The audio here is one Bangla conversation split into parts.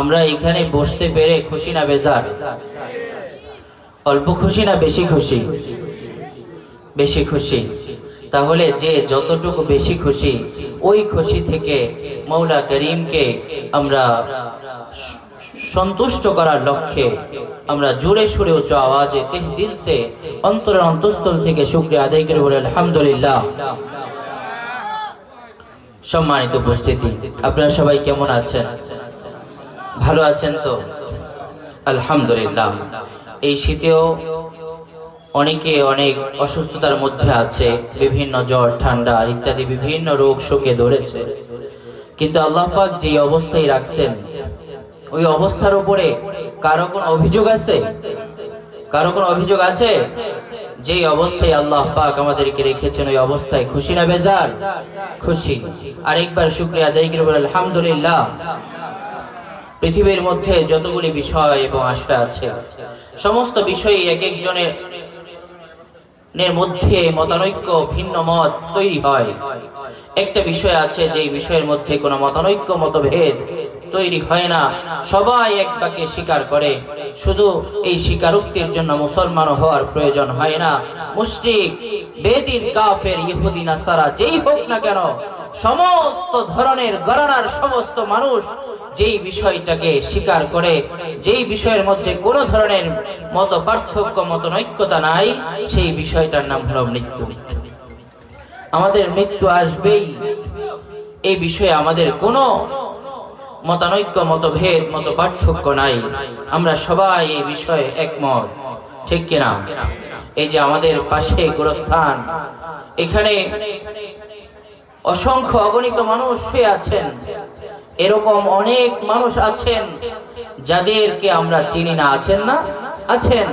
আমরা এখানে বসতে পেরে খুশি না বেজার? অল্প খুশি না বেশি খুশি? বেশি খুশি। তাহলে যে যতটুকু বেশি খুশি, ওই খুশি থেকে মৌলা করিমকে আমরা সন্তুষ্ট করার লক্ষ্যে আমরা জোরে সুরে উচ্চ আওয়াজে তেহ দিল সে অন্তরের অন্তঃস্থল থেকে শুক্রিয়া আদায় করে বলে আলহামদুলিল্লাহ। সম্মানিত উপস্থিতি, আপনারা সবাই কেমন আছেন? ভালো আছেন তো? আলহামদুলিল্লাহ। এই শীতেও অনেকে অনেক অসুস্থতার মধ্যে আছে, বিভিন্ন জ্বর, ঠান্ডা ইত্যাদি বিভিন্ন রোগ শোকে ধরেছে। কিন্তু আল্লাহ পাক যে অবস্থায় রাখছেন, ওই অবস্থার উপরে কারও কোন অভিযোগ আছে? কারও কোন অভিযোগ আছে? যে অবস্থায় আল্লাহ পাক আমাদেরকে রেখেছেন, ওই অবস্থায় খুশি না বেজার? খুশি। আরেকবার শুক্রিয়া আদায় করে আলহামদুলিল্লাহ। পৃথিবীর মধ্যে যতগুলি বিষয় এবং আশা আছে, সমস্ত বিষয়ে এক একজনের নের মধ্যে মতানৈক্য, ভিন্ন মত তৈরি হয়। একটা বিষয় আছে যে বিষয়ের মধ্যে কোনো মতানৈক্য, মতভেদ তৈরি হয় না। সবাই এক স্বীকার করে। শুধু এই স্বীকারোক্তির জন্য মুসলমান হওয়ার প্রয়োজন হয় না। মুশরিক, বেদিন, কাফের, ইহুদি, নাসারা, যেই হোক না কেন সমস্ত ধরনের গণনার সমস্ত মানুষ যেই বিষয়টাকে স্বীকার করে, যেই বিষয়ের মধ্যে কোনো ধরনের মত পার্থক্য, মত নৈক্যতা নাই, সেই বিষয়টার নাম হলো মৃত্যু। আমাদের মৃত্যু আসবেই। এই বিষয়ে আমাদের কোনো মতানৈক্য, মতভেদ, মত পার্থক্য নাই। আমরা সবাই এই বিষয়ে একমত। ঠিক কিনা? এই যে আমাদের পাশে গোরস্থান, এখানে অসংখ্য অগণিত মানুষ শুয়ে আছেন। এরকম অনেক মানুষ আছেন যাদেরকে আমরা চিনি না। আছেন না? আছেন।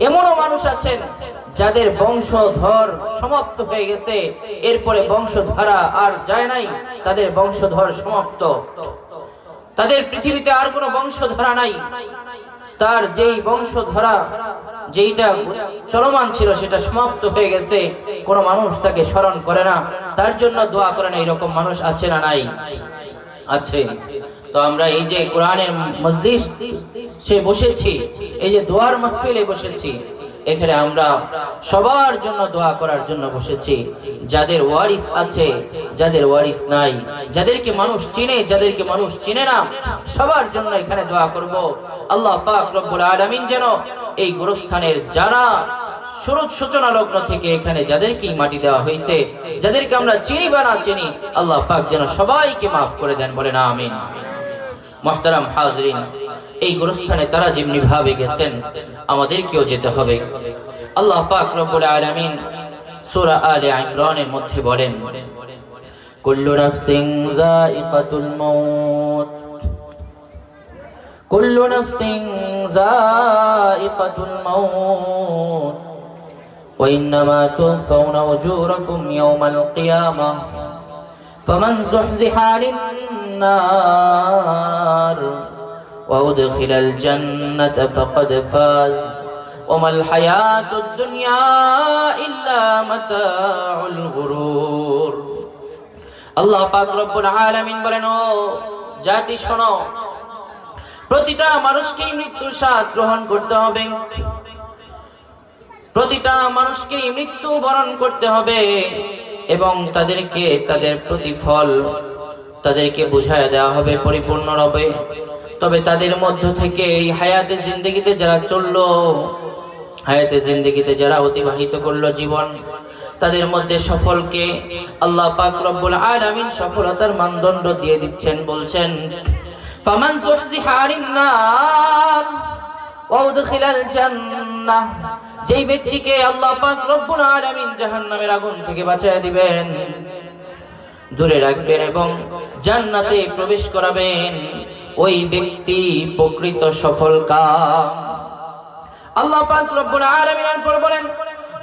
এমনও মানুষ আছেন যাদের বংশধর সমাপ্ত হয়ে গেছে। এরপরে বংশধারা আর যায় নাই, তাদের বংশধর সমাপ্ত। তাদের পৃথিবীতে আর কোনো বংশধারা নাই। তার যেই বংশধারা, যেইটা চলমান ছিল, সেটা সমাপ্ত হয়ে গেছে। কোন মানুষ তাকে স্মরণ করে না। তার জন্য দোয়া করে না এরকম মানুষ আছে না নাই? আছে। তো আমরা এই যে কোরআনের মজলিস, সে বসেছি। এই যে দোয়ার মাহফিলে বসেছি। এখানে আমরা সবার জন্য দোয়া করার জন্য বসেছি। যাদের ওয়ারিস আছে, যাদের ওয়ারিস নাই, যাদেরকে মানুষ চিনে, যাদেরকে মানুষ চিনে না, সবার জন্য এখানে দোয়া করব। আল্লাহ পাক রব্বুল আলামিন যেন এই গোরস্থানের যারা সুরজ সূচনা লগ্ন থেকে এখানে যাদেরকে মাটি দেওয়া হয়েছে, যাদেরকে আমরা চিনি বা না চিনি, আল্লাহ পাক যেন সবাইকে মাফ করে দেন বলে না আমিন। মহতারাম হাজরিন এই গোরস্থানে তারা যেমনি ভাবে গেছেন আমাদেরকেও যেতে হবে আল্লাহ পাক রব্বুল আলামিন সূরা আলে ইমরানের মধ্যে বলেন কুল্লু নাফসিন যায়িকাতুল মাউত কুল্লু নাফসিন যায়িকাতুল মাউত وإنما توفون أجوركم يوم القيامة فمن زحزح عن النار وأدخل الجنة فقد فاز وما الحياة الدنيا إلا متاع الغرور আল্লাহ পাক রব্বুল আলামিন বলেন ও জাতি শোনো প্রতিটা মানুষকেই মৃত্যুর স্বাদ গ্রহণ করতে হবে প্রতিটা মানুষকেই মৃত্যু বরণ করতে হবে এবং তাদেরকে তাদের প্রতিফল তাদেরকে বুঝায় দেওয়া হবে পরিপূর্ণ রবে তবে তাদের মধ্য থেকে এই হায়াতে জিন্দগিতে যারা চলল, হায়াতে জিন্দগিতে যারা অতিবাহিত করল জীবন, তাদের মধ্যে সফলকে আল্লাহ পাক রব্বুল আলামিন সফলতার মানদণ্ড দিয়ে দিচ্ছেন, বলছেন, ফামান সুহজিহা আনিন নার যেই ব্যক্তিকে আল্লাহ পাক রব্বুল আলামিন জাহান্নামের আগুন থেকে বাঁচায় দিবেন, দূরে রাখবেন এবং জান্নাতে প্রবেশ করাবেন। ওই ব্যক্তি প্রকৃত সফল কাম আল্লাহ পাক রব্বুল আলামিন এরপর বলেন,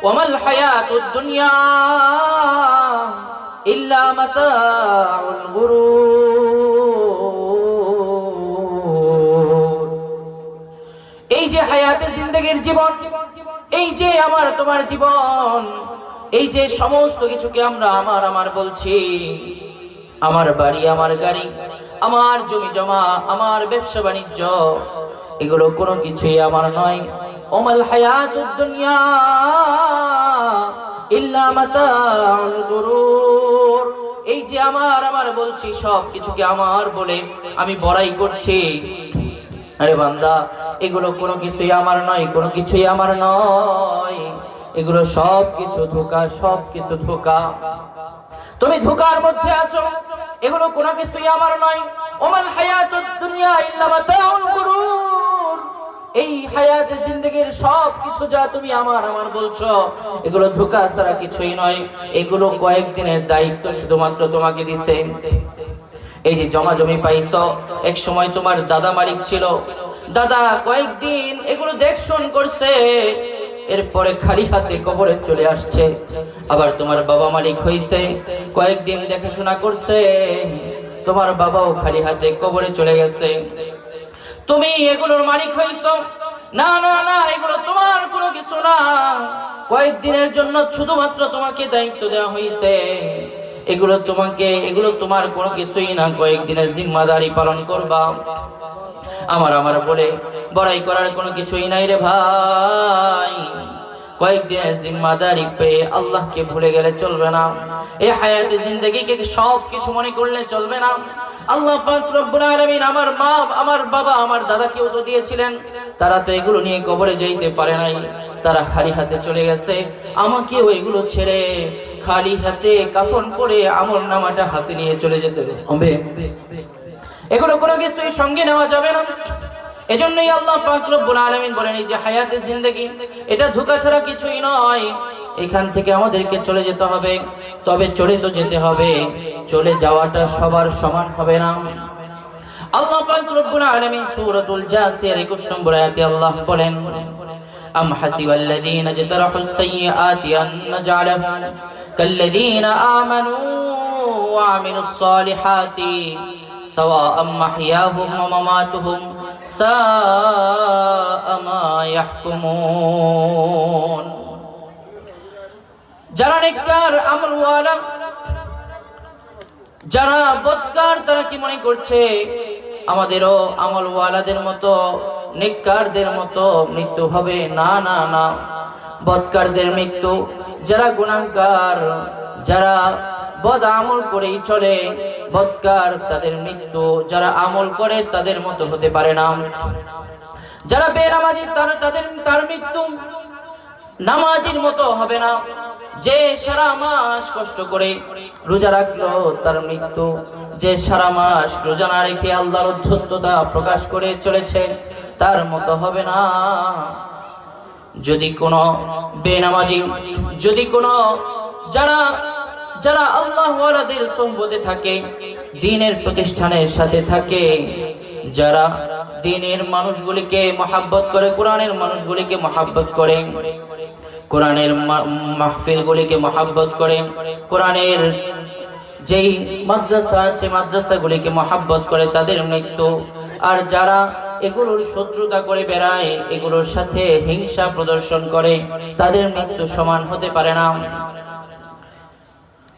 ওয়ামাল হায়াতুদ দুনিয়া ইল্লা মাতাউল গুরুর। এই যে হায়াতে জিন্দগির জীবন, এই যে আমার তোমার জীবন, এই যে সমস্ত কিছুকে আমরা আমার আমার বলছি, আমার বাড়ি, আমার গাড়ি আমার জমি জমা, আমার ব্যবসা বাণিজ্য, এগুলো কোনো কিছুই আমার নয়। ওমাল হায়াত দুনিয়া ইল্লা মাতাউল গুরুর। এই যে আমার আমার বলছি, সব কিছুকে আমার বলে আমি বড়াই করছি। আরে বান্দা, এগুলো কোনো কিছুই আমার নয়, কোনো কিছুই আমার নয়। এগুলো সব কিছু ধোকা, সব কিছু ধোকা। তুমি ধোকার মধ্যে আছো, এগুলো কোনো কিছুই আমার নয়। ওমাল হায়াতুদ দুনিয়া ইল্লা মাতাউল গুরুর। এই হায়াতে, জিন্দগির সব কিছু যা তুমি আমার আমার বলছো, এগুলো ধোকা ছাড়া কিছুই নয়। এগুলো কয়েকদিনের দায়িত্ব শুধুমাত্র তোমাকে দিছে। এই যে জমা জমি পাইছো, এক সময় তোমার দাদা মালিক ছিল। দাদা কয়েকদিন এগুলো দেখশন করছে। এরপরে খালি হাতে কবরে চলে আসছে। আবার তোমার বাবা মালিক হইছে, কয়েকদিন দেখাশোনা করছে, তোমার বাবাও খালি হাতে কবরে চলে গেছে। তুমি এগুলোর মালিক হইছ? না না না, এগুলো তোমার কোনো কিছু না। কয়েকদিনের জন্য শুধুমাত্র তোমাকে দায়িত্ব দেওয়া হয়েছে এগুলো তোমাকে, এগুলো তোমার কোনো কিছুই না। কয়েকদিনের জিম্মাদারি পালন করবা। আমার আমার বলে, বড়াই করার কোনো কিছুই নাই রে ভাই। কয়েকদিনের জিম্মাদারি পেয়ে আল্লাহকে ভুলে গেলে চলবে না। এই হায়াতে জিন্দগিকে সব কিছু মনে করলে চলবে না। আল্লাহ রব্বুল আমার মা, আমার বাবা, আমার দাদাকেও তো দিয়েছিলেন। তারা তো এগুলো নিয়ে কবরে যাইতে পারে নাই। তারা খালি হাতে চলে গেছে। আমাকেও এগুলো ছেড়ে খালি হাতে কাফন পরে আমল নামাটা হাতে নিয়ে চলে যেতে হবে। এগুলো কোনো কিছুই সঙ্গে নেওয়া যাবে না। এজন্যই আল্লাহ পাকরব্বুল আলমিন বলেন, এই যে হায়াতে জিন্দগি, এটা ধোকা ছাড়া কিছুই নয়। এখান থেকে আমাদেরকে চলে যেতে হবে। তবে চলে তো যেতে হবে। চলে যাওয়াটা সবার সমান হবে না। আল্লাহ পাক রব্বুল আলামিন সূরাতুল জাসিয়ার নম্বর আয়াতে আল্লাহ বলেন, আম হাসিবাল্লাযীনা জাতারাহুস সাইয়্যাতি আন নাজআলাহুম কাল্লাযীনা আমানু ওয়া আমিলুস সালিহাতি سواء محياهم ومماتهم ساء ما يحكمون যারা নেককার আমলওয়ালা যারা বদকার তারা কি মনে করছে আমাদেরও আমলওয়ালাদের মতো নেককারদের মতো মৃত্যু হবে না না না বদকারদের মৃত্যু যারা গুণাগার যারা বদ আমল করেই চলে। বদকার তাদের মৃত্যু, যারা আমল করে তাদের মতো হতে পারে না। যারা বেনামাজি তারা তাদের, তার মৃত্যু নামাজির মতো হবে না। যে সারা মাস কষ্ট করে রোজা রাখল, তার মৃত্যু। যে সারা মাস রোজা না রেখে আল্লাহর অধ্যত্ততা প্রকাশ করে চলেছে, তার মতো হবে না। যদি কোনো বেনামাজি, যদি কোনো যারা যারা আল্লাহ ওয়ালাদের সম্পদে থাকে, দিনের প্রতিষ্ঠানের সাথে থাকে, যারা দিনের মানুষগুলিকে মহাব্বত করে, কোরআনের মানুষগুলিকে মহাব্বত করে, কোরআনের মাহফিলগুলিকে মহাব্বত করে, কোরআনের যেই মাদ্রাসা আছে, মাদ্রাসাগুলিকে মহাব্বত করে তাদের মৃত্যু। আর যারা এগুলোর শত্রুতা করে বেড়ায়, এগুলোর সাথে হিংসা প্রদর্শন করে, তাদের মৃত্যু সমান হতে পারে না।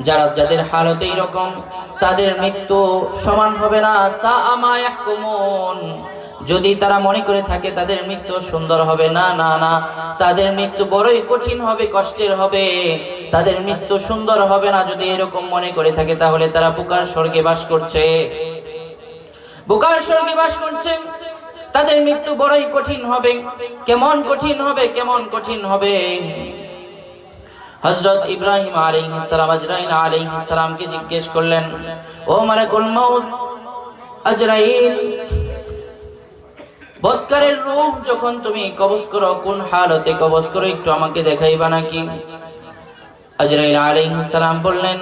যারা যাদের হালত এইরকম, তাদের মৃত্যু সমান হবে না। যদি তারা মনে করে থাকে তাদের মৃত্যু সুন্দর হবে না না না। তাদের মৃত্যু বড়ই কঠিন হবে, কষ্টের হবে। তাদের মৃত্যু সুন্দর হবে না যদি এরকম মনে করে থাকে, তাহলে তারা বুকার স্বর্গে বাস করছে। বুকার স্বর্গে বাস করছে। তাদের মৃত্যু বড়ই কঠিন হবে। কেমন কঠিন হবে, কেমন কঠিন হবে? হযরত ইব্রাহিম আলাইহিস সালাম, আজরাইল আলাইহিস সালামকে জিজ্ঞেস করলেন, ও মালাকুল আজরাইল রূহ যখন তুমি কবজ করো, কোন হালতে কবজ করো, একটু আমাকে দেখাইবা নাকি? আজরাইল বললেন,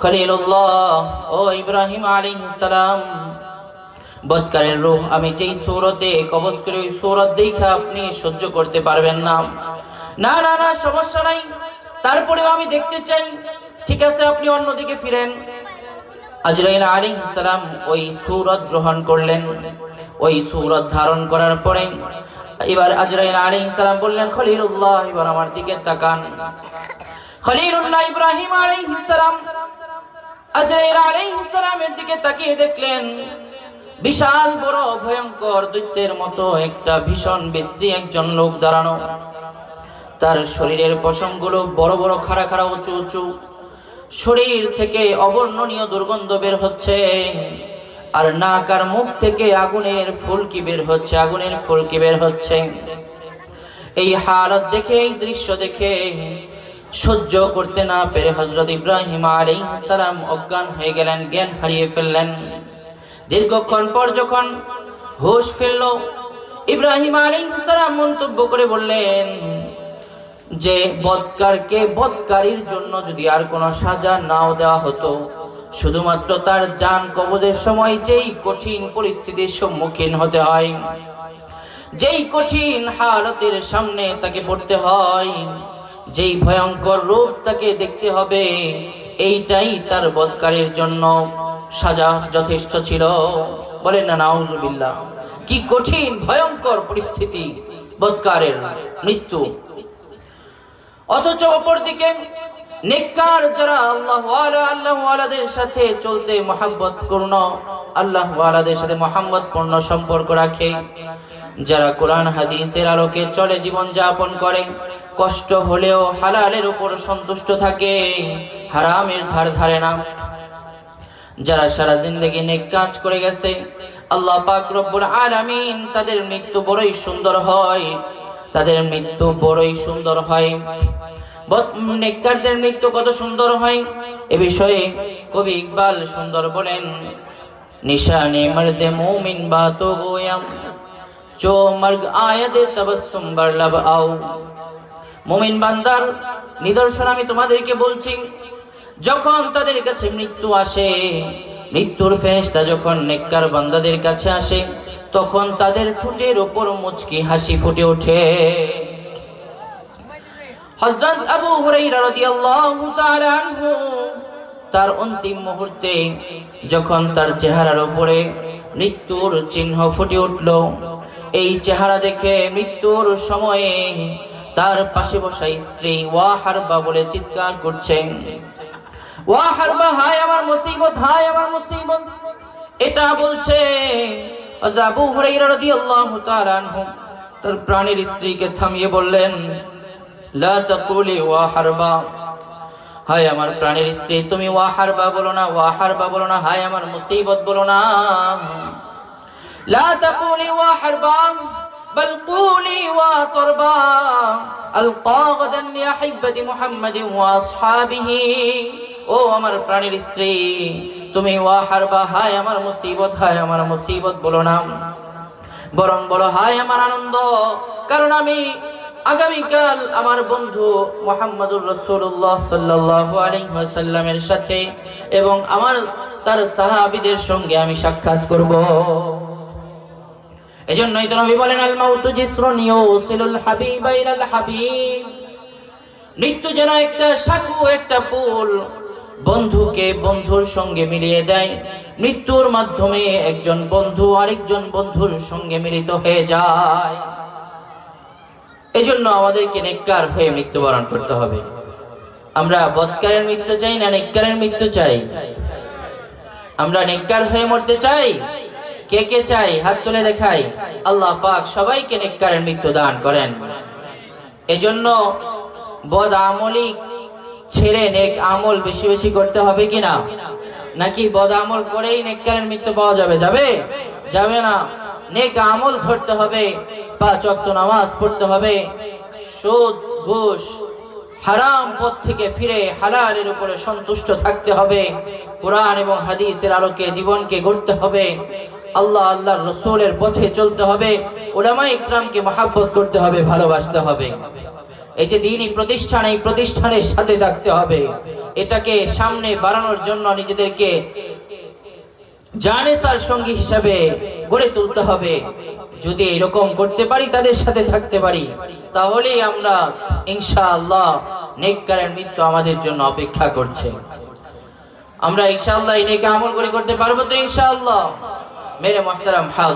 খলিলুল্লাহ, ও ইব্রাহিম রূহ আমি যেই সূরতে কবজ করে, ওই সূরত দেখা আপনি সহ্য করতে পারবেন না। না না না, সমস্যা নাই। তারপরেও আমি দেখতে চাই। ঠিক আছে, আপনি অন্যদিকে ফিরেন। আজরাইল আলাইহিস সালাম ওই সূরত গ্রহণ করলেন। ওই সূরত ধারণ করার পরে এবার আজরাইল আলাইহিস সালাম বললেন, খলিলুল্লাহ, এবার আমার দিকে তাকান। খলিলুল্লাহ ইব্রাহিম আলাইহিস সালাম আজরাইল আলাইহিস সালামের দিকে তাকিয়ে দেখলেন, বিশাল বড় ভয়ঙ্কর দৈত্যের মতো একটা ভীষণ বিশ্রী একজন লোক দাঁড়ানো। তার শরীরের পশমগুলো বড় বড় খাড়া খাড়া উঁচু উঁচু। শরীর থেকে অবর্ণনীয় দুর্গন্ধ বের হচ্ছে। আর নাক আর মুখ থেকে আগুনের ফুলকি বের হচ্ছে, আগুনের ফুলকি বের হচ্ছে। এই হালত দেখে, এই দৃশ্য দেখে সহ্য করতে না পেরে হজরত ইব্রাহিম সালাম অজ্ঞান হয়ে গেলেন, জ্ঞান হারিয়ে ফেললেন। দীর্ঘক্ষণ পর যখন হোশ ফেলল ইব্রাহিম সালাম মন্তব্য করে বললেন যে বৎকারকে বদকারীর জন্য যদি আর কোনো সাজা নাও দেওয়া হতো, শুধুমাত্র তার যান কবজের সময় যেই কঠিন পরিস্থিতির সম্মুখীন হতে হয়, যেই কঠিন হালতের সামনে তাকে পড়তে হয়, যেই ভয়ঙ্কর রূপ তাকে দেখতে হবে, এইটাই তার বদকারের জন্য সাজা যথেষ্ট ছিল। বলেন না, নাউজুবিল্লাহ, কি কঠিন, ভয়ঙ্কর পরিস্থিতি, বৎকারের মৃত্যু। অথচ অপরদিকে নেককার যারা আল্লাহ আল্লাহ ওয়ালাদের সাথে চলতে মহাব্বত পূর্ণ আল্লাহ ওয়ালাদের সাথে মহাম্মত পূর্ণ সম্পর্ক রাখে, যারা কোরআন, হাদিসের আলোকে চলে জীবন যাপন করে, কষ্ট হলেও হালালের উপর সন্তুষ্ট থাকে, হারামের ধার ধারে না। যারা সারা জিন্দগি নেক কাজ করে গেছে, আল্লাহ পাক রব্বুল আলামিন তাদের মৃত্যু বড়ই সুন্দর হয় তাদের মৃত্যু বড়ই সুন্দর হয়। মৃত্যু কত সুন্দর হয়? এ বিষয়ে কবি ইকবাল সুন্দর বলেন, নিশানে মর্দে মুমিন বাতো গোয়াম, চো মর্গ আয়াদে তবসুম বরলব আও। মুমিন বান্দার নিদর্শন আমি তোমাদেরকে বলছি, যখন তাদের কাছে মৃত্যু আসে, মৃত্যুর ফেরেশতা যখন নেককার বান্দাদের কাছে আসে তখন তাদের ঠোঁটের উপর মুচকি হাসি ফুটে ওঠে। হযরত আবু হুরাইরা রাদিয়াল্লাহু তাআলা আনহু তার অন্তিম মুহূর্তে যখন তার চেহারার উপরে মৃত্যুর চিহ্ন ফুটে উঠল, এই চেহারা দেখে মৃত্যুর সময়ে তার পাশে বসা স্ত্রী ওয়া হারবা বলে চিৎকার করছেন ওয়া হারবা, হায় আমার মুসিবত, হায় আমার মুসিবত। এটা বলছে আবু হুরাইরা রাদিয়াল্লাহু তাআলা আনহু তার প্রাণের স্ত্রীকে থামিয়ে বললেন লা তাকুলি ওয়া হারবা হায় আমার প্রাণের স্ত্রী তুমি ওয়া হারবা বলো না ওয়া হারবা বলো না হায় আমার মুসিবত বলো না লা তাকুলি ওয়া হারবা بل قولي وطربا ألقى غدا لأحبة محمد وأصحابه ও আমার প্রাণের স্ত্রী, তুমি ওয়া হারবা, হায় আমার মুসিবত, হায় আমার মুসিবত, বলো না। বরং বড় হায় আমার আনন্দ, কারণ আমি আগামীকাল আমার বন্ধু মোহাম্মদুর রসুল্লাহ সাল্লাহ আলহিহাসাল্লামের সাথে এবং আমার, তার সাহাবিদের সঙ্গে আমি সাক্ষাৎ করব। এজন্যই তো নবী বলেন, আল মাউতু জিসরুন ইউসিলুল হাবিবা ইলাল হাবিব। মৃত্যু যেন একটা সাঁকু, একটা পুল বন্ধুকে বন্ধুর সঙ্গে মিলিয়ে দেয়। মৃত্যুর মাধ্যমে একজন বন্ধু আরেকজন বন্ধুর সঙ্গে মিলিত হয়ে যায়। এজন্য আমাদেরকে নেককার হয়ে মৃত্যুবরণ করতে হবে। আমরা বৎকারের মৃত্যু চাই না নেককারের মৃত্যু চাই? আমরা নেককার হয়ে মরতে চাই? কে কে চাই? হাত তুলে দেখাই। আল্লাহ পাক সবাইকে নেককারের মৃত্যু দান করেন। এজন্য বদ আমলি ছেড়ে নেক আমল বেশি বেশি করতে হবে কিনা? নাকি বদ আমল করেই নেককারের মৃত্যু পাওয়া যাবে? যাবে? যাবে না। নেক আমল ধরতে হবে, পাঁচ ওয়াক্ত নামাজ পড়তে হবে, সুদ, ঘুষ, হারাম পথ থেকে ফিরে হালালের উপরে সন্তুষ্ট থাকতে হবে, কোরআন এবং হাদিসের আলোকে জীবনকে গড়তে হবে, আল্লাহ আল্লাহর রসুলের পথে চলতে হবে ওলামা ইকরামকে মহাব্বত করতে হবে, ভালোবাসতে হবে। এই যে দিনই প্রতিষ্ঠান, এই প্রতিষ্ঠানের সাথে থাকতে হবে। এটাকে সামনে বাড়ানোর জন্য নিজেদেরকে জানেসার সঙ্গী হিসাবে গড়ে তুলতে হবে। যদি এরকম করতে পারি, তাদের সাথে থাকতে পারি, তাহলেই আমরা ইনশাআল্লাহ নেককারের মৃত্যু আমাদের জন্য অপেক্ষা করছে। আমরা ইনশাআল্লাহ এই নেকে আমল করে করতে পারব তো ইনশাআল্লাহ। মেরে মোহতারাম হাজ।